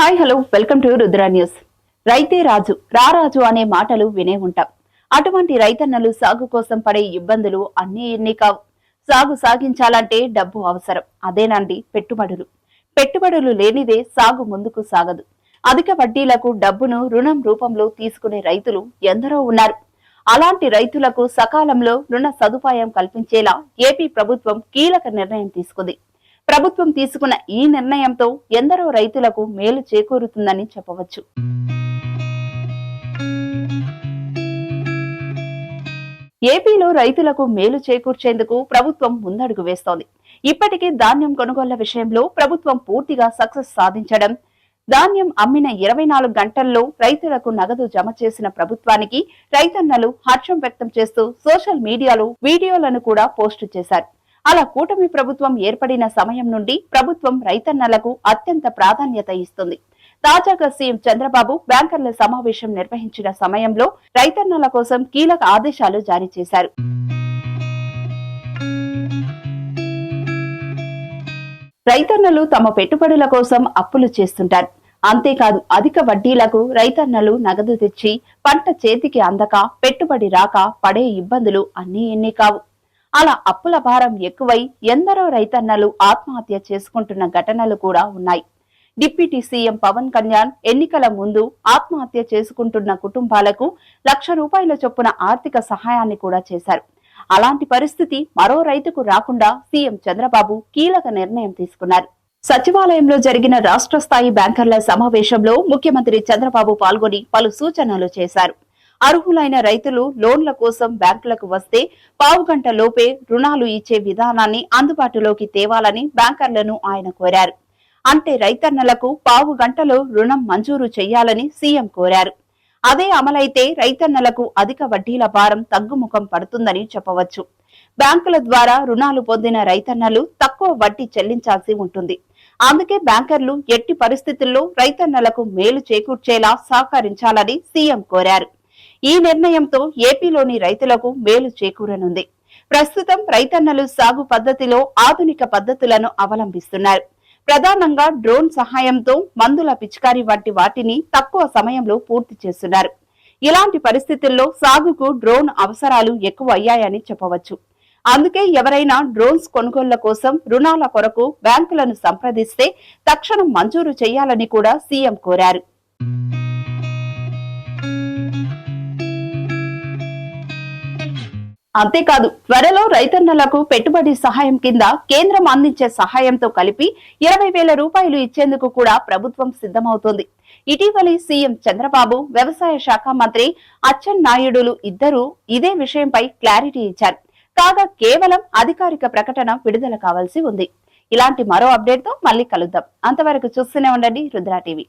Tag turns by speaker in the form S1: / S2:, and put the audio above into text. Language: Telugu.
S1: Hi hello welcome to Rudra news. రైతే రాజు రారాజు అనే మాటలు వినే ఉంటాం. అటువంటి రైతన్నలు సాగు కోసం పడే ఇబ్బందులు అన్ని ఎన్ని కావు. సాగు సాగించాలంటే డబ్బు అవసరం. అదేనండి పెట్టుబడులు. పెట్టుబడులు లేనిదే సాగు ముందుకు సాగదు. అధిక వడ్డీలకు డబ్బును రుణం రూపంలో తీసుకునే రైతులు ఎందరో ఉన్నారు. అలాంటి రైతులకు సకాలంలో రుణ సదుపాయం కల్పించేలా ఏపీ ప్రభుత్వం కీలక నిర్ణయం తీసుకుంది. ప్రభుత్వం తీసుకున్న ఈ నిర్ణయంతో ఎందరో రైతులకు మేలు చేకూరుతుందని చెప్పవచ్చు. ఏపీలో రైతులకు మేలు చేకూర్చేందుకు ప్రభుత్వం ముందడుగు వేస్తోంది. ఇప్పటికే ధాన్యం కొనుగోళ్ళ విషయంలో ప్రభుత్వం పూర్తిగా సక్సెస్ సాధించడం ధాన్యం అమ్మిన ఇరవై నాలుగు గంటల్లో రైతులకు నగదు జమ చేసిన ప్రభుత్వానికి రైతన్నలు హర్షం వ్యక్తం చేస్తూ సోషల్ మీడియాలో వీడియోలను కూడా పోస్టు చేశారు. అలా కూటమి ప్రభుత్వం ఏర్పడిన సమయం నుండి ప్రభుత్వం రైతన్నలకు అత్యంత ప్రాధాన్యత ఇస్తుంది. తాజాగా సీఎం చంద్రబాబు బ్యాంకర్ల సమావేశం నిర్వహించిన సమయంలో రైతన్నల కోసం కీలక ఆదేశాలు జారీ చేశారు. రైతన్నలు తమ పెట్టుబడుల కోసం అప్పులు చేస్తుంటారు. అంతేకాదు అధిక వడ్డీలకు రైతన్నలు నగదు తెచ్చి పంట చేతికి అందక పెట్టుబడి రాక పడే ఇబ్బందులు అన్నీ ఎన్ని కావు. అలా అప్పుల భారం ఎక్కువై ఎందరో రైతన్నలు ఆత్మహత్య చేసుకుంటున్న ఘటనలు కూడా ఉన్నాయి. డిప్యూటీ సీఎం పవన్ కళ్యాణ్ ఎన్నికల ముందు ఆత్మహత్య చేసుకుంటున్న కుటుంబాలకు లక్ష రూపాయల చొప్పున ఆర్థిక సహాయాన్ని కూడా చేశారు. అలాంటి పరిస్థితి మరో రైతుకు రాకుండా సీఎం చంద్రబాబు కీలక నిర్ణయం తీసుకున్నారు. సచివాలయంలో జరిగిన రాష్ట్ర స్థాయి బ్యాంకర్ల సమావేశంలో ముఖ్యమంత్రి చంద్రబాబు పాల్గొని పలు సూచనలు చేశారు. అర్హులైన రైతులు లోన్ల కోసం బ్యాంకులకు వస్తే పావు గంట లోపే రుణాలు ఇచ్చే విధానాన్ని అందుబాటులోకి తేవాలని బ్యాంకర్లను ఆయన కోరారు. అంటే రైతన్నలకు పావు గంటలో రుణం మంజూరు చేయాలని సీఎం కోరారు. అదే అమలైతే రైతన్నలకు అధిక వడ్డీల భారం తగ్గుముఖం పడుతుందని చెప్పవచ్చు. బ్యాంకుల ద్వారా రుణాలు పొందిన రైతన్నలు తక్కువ వడ్డీ చెల్లించాల్సి ఉంటుంది. అందుకే బ్యాంకర్లు ఎట్టి పరిస్థితుల్లో రైతన్నలకు మేలు చేకూర్చేలా సహకరించాలని సీఎం కోరారు. ఈ నిర్ణయంతో ఏపీలోని రైతులకు మేలు చేకూరనుంది. ప్రస్తుతం రైతన్నలు సాగు పద్ధతిలో ఆధునిక పద్ధతులను అవలంబిస్తున్నారు. ప్రధానంగా డ్రోన్ సహాయంతో మందుల పిచికారీ వంటి వాటిని తక్కువ సమయంలో పూర్తి చేస్తున్నారు. ఇలాంటి పరిస్థితుల్లో సాగుకు డ్రోన్ అవసరాలు ఎక్కువ అయ్యాయని చెప్పవచ్చు. అందుకే ఎవరైనా డ్రోన్స్ కొనుగోళ్ళ కోసం రుణాల కొరకు బ్యాంకులను సంప్రదిస్తే తక్షణం మంజూరు చేయాలని కూడా సీఎం కోరారు. అంతేకాదు త్వరలో రైతన్నలకు పెట్టుబడి సహాయం కింద కేంద్రం అందించే సహాయంతో కలిపి ఇరవై వేల రూపాయలు ఇచ్చేందుకు కూడా ప్రభుత్వం సిద్ధమవుతోంది. ఇటీవలి సీఎం చంద్రబాబు వ్యవసాయ శాఖ మంత్రి అచ్చెన్నాయుడులు ఇద్దరూ ఇదే విషయంపై క్లారిటీ ఇచ్చారు. కాగా కేవలం అధికారిక ప్రకటన విడుదల కావాల్సి ఉంది. ఇలాంటి మరో అప్డేట్తో మళ్ళీ కలుద్దాం. అంతవరకు చూస్తూనే ఉండండి రుద్రా టీవీ.